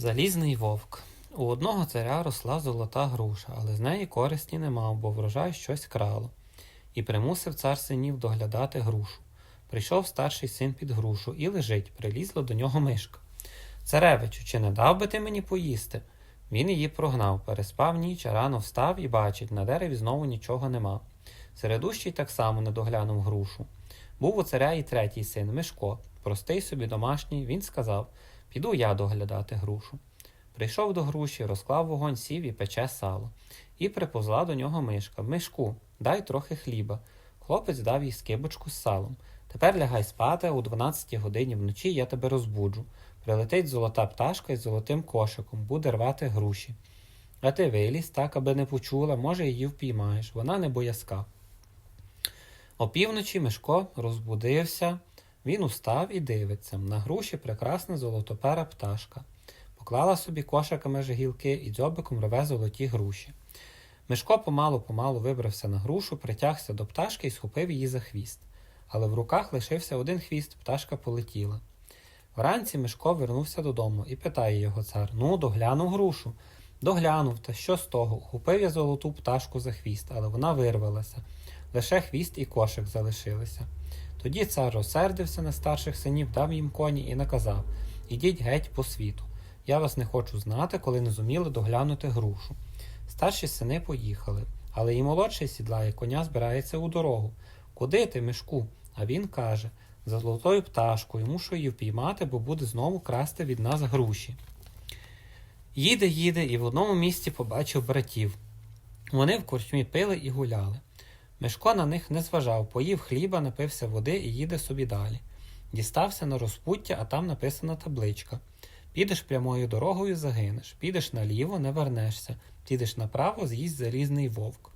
Залізний вовк. У одного царя росла золота груша, але з неї користі не мав, бо врожай щось крало. І примусив цар синів доглядати грушу. Прийшов старший син під грушу і лежить, прилізла до нього мишка. Царевичу, чи не дав би ти мені поїсти? Він її прогнав, переспав ніч, а рано встав і бачить, на дереві знову нічого нема. Середущий так само не доглянув грушу. Був у царя і третій син Мишко, простий собі домашній, він сказав Піду я доглядати грушу. Прийшов до груші, розклав вогонь, сів і пече сало. І приповзла до нього мишка. Мишку, дай трохи хліба. Хлопець дав їй скибочку з салом. Тепер лягай спати, у 12 годині вночі я тебе розбуджу. Прилетить золота пташка із золотим кошиком, буде рвати груші. А ти вилізь так, аби не почула, може, її впіймаєш, вона не боязка. Опівночі Мишко розбудився, він устав і дивиться. На груші прекрасна золотопера пташка. Поклала собі кошиками ж гілки і дзьобиком рве золоті груші. Мишко помалу-помалу вибрався на грушу, притягся до пташки і схопив її за хвіст. Але в руках лишився один хвіст, пташка полетіла. Вранці Мишко вернувся додому і питає його цар Ну, доглянув грушу. Доглянув, та що з того? Ухопив я золоту пташку за хвіст, але вона вирвалася. Лише хвіст і кошик залишилися. Тоді цар розсердився на старших синів, дав їм коні і наказав Ідіть геть по світу. Я вас не хочу знати, коли не зуміли доглянути грушу. Старші сини поїхали, але і молодший сідлає коня збирається у дорогу. Куди ти, мишку? А він каже за золотою пташкою мушу її впіймати, бо буде знову красти від нас груші. Їде, їде, і в одному місці побачив братів. Вони в корчмі пили і гуляли. Мишко на них не зважав, поїв хліба, напився води і їде собі далі. Дістався на розпуття, а там написана табличка. Підеш прямою дорогою, загинеш, підеш наліво, не вернешся, підеш направо, з'їсть залізний вовк.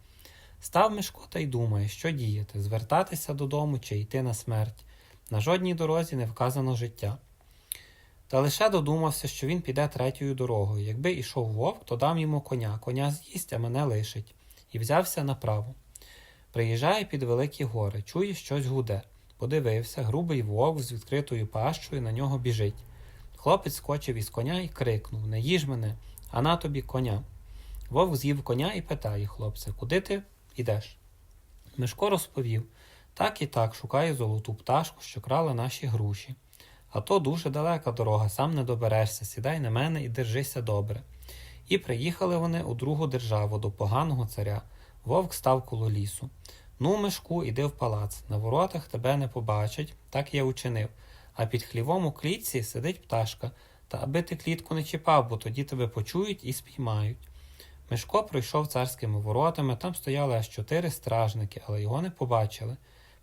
Став Мишко та й думає, що діяти, звертатися додому чи йти на смерть. На жодній дорозі не вказано життя. Та лише додумався, що він піде третьою дорогою. Якби ішов вовк, то дам йому коня, коня з'їсть, а мене лишить, і взявся направо. Приїжджає під великі гори, чує, щось гуде. Подивився, грубий вовк з відкритою пащою на нього біжить. Хлопець скочив із коня і крикнув Не їж мене, а на тобі коня. Вовк з'їв коня і питає хлопця, куди ти йдеш? Мишко розповів так і так шукаю золоту пташку, що крала наші груші. А то дуже далека дорога, сам не доберешся, сідай на мене і держися добре. І приїхали вони у другу державу до поганого царя. Вовк став коло лісу. Ну, Мишку, іди в палац. На воротах тебе не побачать, так я учинив. А під хлівом у клітці сидить пташка, та аби ти клітку не чіпав, бо тоді тебе почують і спіймають. Мишко пройшов царськими воротами, там стояли аж чотири стражники, але його не побачили.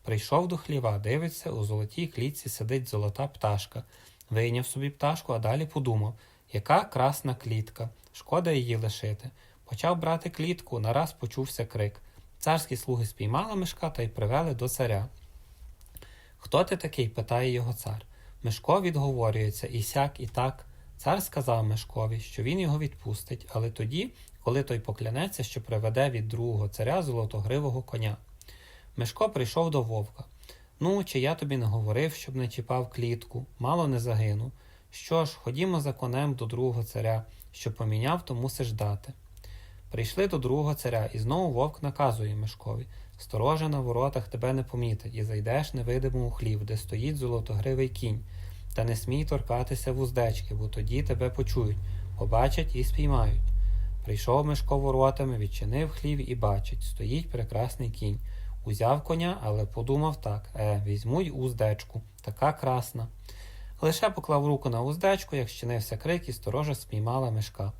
Прийшов до хліва, дивиться, у золотій клітці сидить золота пташка. Вийняв собі пташку, а далі подумав, яка красна клітка, шкода її лишити. Почав брати клітку, нараз почувся крик. Царські слуги спіймали мишка та й привели до царя. Хто ти такий? питає його цар. Мишко відговорюється і сяк, і так. Цар сказав Мишкові, що він його відпустить, але тоді, коли той поклянеться, що приведе від другого царя золотогривого коня. Мишко прийшов до вовка. Ну, чи я тобі не говорив, щоб не чіпав клітку, мало не загинув. Що ж, ходімо за конем до другого царя, що поміняв, то мусиш дати. Прийшли до другого царя, і знову вовк наказує Мишкові Сторожа на воротах тебе не помітить, і зайдеш невидимо у хлів, де стоїть золотогривий кінь, та не смій торкатися вуздечки, бо тоді тебе почують, побачать і спіймають. Прийшов Мишко воротами, відчинив хлів і бачить, стоїть прекрасний кінь. Узяв коня, але подумав так е, візьму й уздечку, така красна. Лише поклав руку на уздечку, як щинився крик, і сторожа спіймала мишка.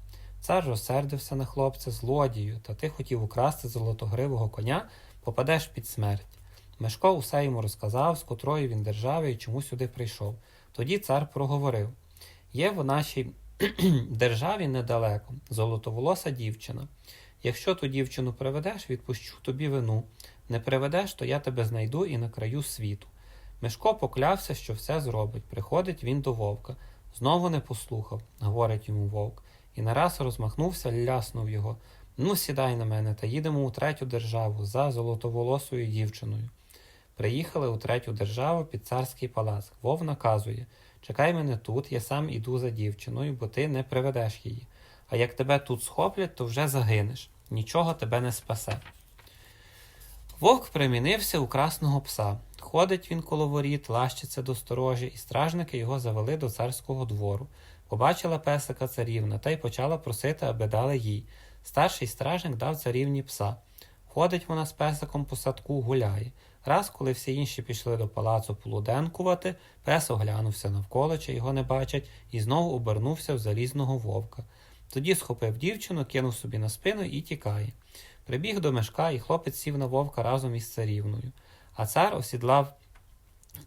Цар розсердився на хлопця злодію, та ти хотів украсти золотогривого коня, попадеш під смерть. Мишко усе йому розказав, з котрої він держави і чому сюди прийшов. Тоді цар проговорив Є в нашій державі недалеко золотоволоса дівчина. Якщо ту дівчину приведеш, відпущу тобі вину. Не приведеш, то я тебе знайду і на краю світу. Мишко поклявся, що все зробить. Приходить він до вовка. Знову не послухав, говорить йому вовк, і нараз розмахнувся, ляснув його. Ну, сідай на мене та їдемо у третю державу за золотоволосою дівчиною. Приїхали у третю державу під царський палац. Вов наказує Чекай мене тут, я сам іду за дівчиною, бо ти не приведеш її. А як тебе тут схоплять, то вже загинеш. Нічого тебе не спасе. Вовк примінився у красного пса. Ходить він коло воріт, лащиться до сторожі, і стражники його завели до царського двору. Побачила песика царівна та й почала просити, аби дали їй. Старший стражник дав царівні пса. Ходить вона з песиком по садку, гуляє. Раз, коли всі інші пішли до палацу полуденкувати, пес оглянувся навколо, чи його не бачать, і знову обернувся в залізного вовка. Тоді схопив дівчину, кинув собі на спину і тікає. Прибіг до мешка, і хлопець сів на вовка разом із царівною. А цар осідлав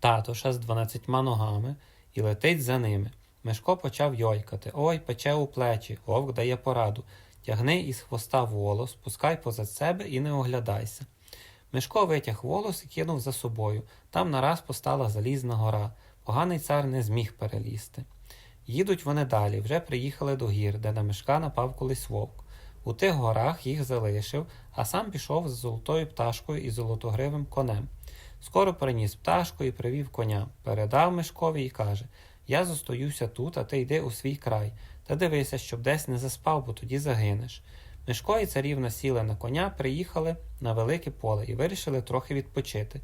татоша з дванадцятьма ногами і летить за ними. Мешко почав йойкати. Ой, пече у плечі, вовк дає пораду. Тягни із хвоста волос, пускай позад себе і не оглядайся. Мишко витяг волос і кинув за собою. Там нараз постала залізна гора. Поганий цар не зміг перелізти. Їдуть вони далі, вже приїхали до гір, де на мешка напав колись вовк. У тих горах їх залишив, а сам пішов за золотою пташкою і золотогривим конем. Скоро приніс пташку і привів коня, передав мешкові і каже Я зостаюся тут, а ти йди у свій край, та дивися, щоб десь не заспав, бо тоді загинеш. Мишко і царівна сіли на коня, приїхали на велике поле і вирішили трохи відпочити.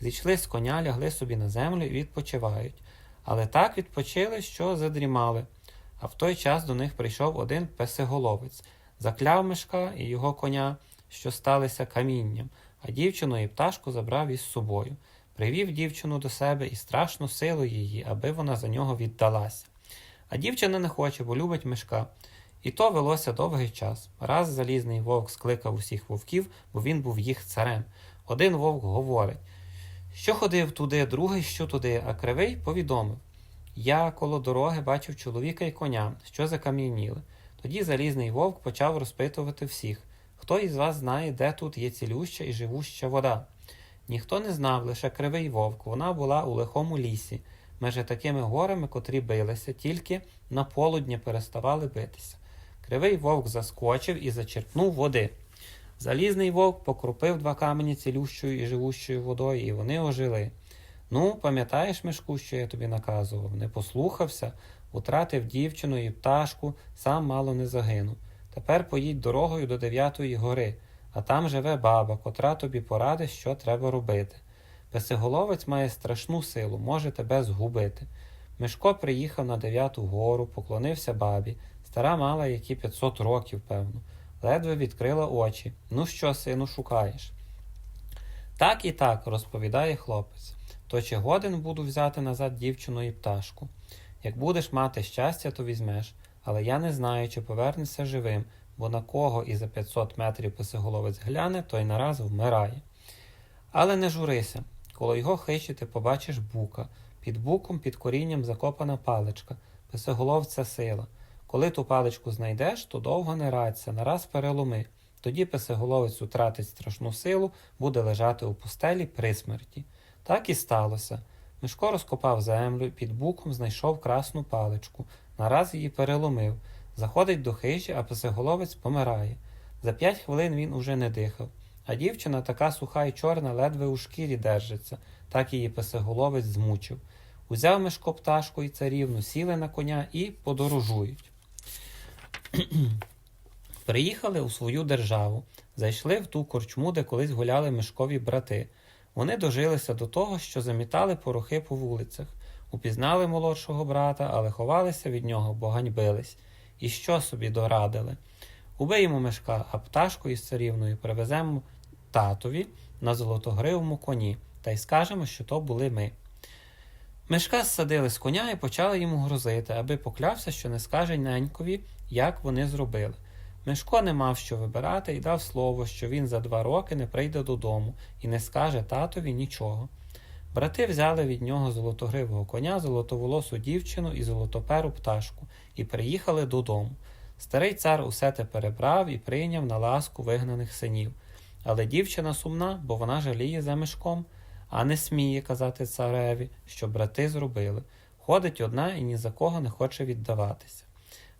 Зійшли з коня, лягли собі на землю і відпочивають. Але так відпочили, що задрімали. А в той час до них прийшов один песиголовець, закляв мишка і його коня, що сталися камінням, а дівчину і пташку забрав із собою. Привів дівчину до себе і страшну силу її, аби вона за нього віддалася. А дівчина не хоче, бо любить мишка. І то велося довгий час. Раз залізний вовк скликав усіх вовків, бо він був їх царем. Один вовк говорить, що ходив туди, другий що туди, а кривий повідомив. Я коло дороги бачив чоловіка і коня, що закам'яніли. Тоді залізний вовк почав розпитувати всіх, хто із вас знає, де тут є цілюща і живуща вода. Ніхто не знав, лише кривий вовк. Вона була у лихому лісі, межи такими горами, котрі билися, тільки на полудня переставали битися. Кривий вовк заскочив і зачерпнув води. Залізний вовк покрупив два камені цілющою і живущою водою, і вони ожили. Ну, пам'ятаєш, мишку, що я тобі наказував? Не послухався, утратив дівчину і пташку, сам мало не загинув. Тепер поїдь дорогою до дев'ятої гори, а там живе баба, котра тобі порадить, що треба робити. Песиголовець має страшну силу, може тебе згубити. Мишко приїхав на дев'яту гору, поклонився бабі. Стара мала які 500 років, певно. Ледве відкрила очі. Ну що, сину, шукаєш? Так і так, розповідає хлопець. То чи годен буду взяти назад дівчину і пташку? Як будеш мати щастя, то візьмеш, але я не знаю, чи повернешся живим, бо на кого і за 500 метрів писиголовець гляне, той нараз вмирає. Але не журися, коло його хищі ти побачиш бука. Під буком, під корінням закопана паличка, писиголовця сила. Коли ту паличку знайдеш, то довго не радься, нараз переломи. Тоді писиголовець утратить страшну силу, буде лежати у пустелі при смерті. Так і сталося. Мишко розкопав землю, під буком знайшов красну паличку, нараз її переломив. Заходить до хижі, а писиголовець помирає. За п'ять хвилин він уже не дихав. А дівчина така суха і чорна, ледве у шкірі держиться, так її писиголовець змучив. Узяв Мишко пташку і царівну, сіли на коня і подорожують. Приїхали у свою державу, зайшли в ту корчму, де колись гуляли мишкові брати. Вони дожилися до того, що замітали порохи по вулицях, упізнали молодшого брата, але ховалися від нього, бо ганьбились. І що собі дорадили? Убиємо мишка, а пташку із царівною привеземо татові на золотогривому коні та й скажемо, що то були ми. Мишка зсадили з коня і почали йому грозити, аби поклявся, що не скаже ненькові, як вони зробили. Мишко не мав що вибирати і дав слово, що він за два роки не прийде додому і не скаже татові нічого. Брати взяли від нього золотогривого коня, золотоволосу дівчину і золотоперу пташку і приїхали додому. Старий цар усе те перебрав і прийняв на ласку вигнаних синів. Але дівчина сумна, бо вона жаліє за мишком, а не сміє казати цареві, що брати зробили. Ходить одна і ні за кого не хоче віддаватися.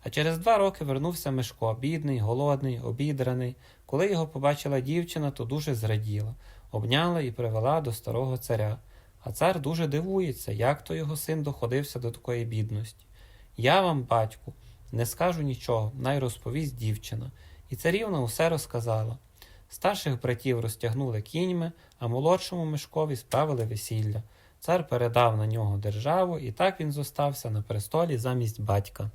А через два роки вернувся Мишко, бідний, голодний, обідраний. Коли його побачила дівчина, то дуже зраділа, обняла і привела до старого царя. А цар дуже дивується, як то його син доходився до такої бідності. Я вам, батьку, не скажу нічого, най розповість дівчина. І царівна усе розказала. Старших братів розтягнули кіньми, а молодшому Мишкові справили весілля. Цар передав на нього державу, і так він зостався на престолі замість батька.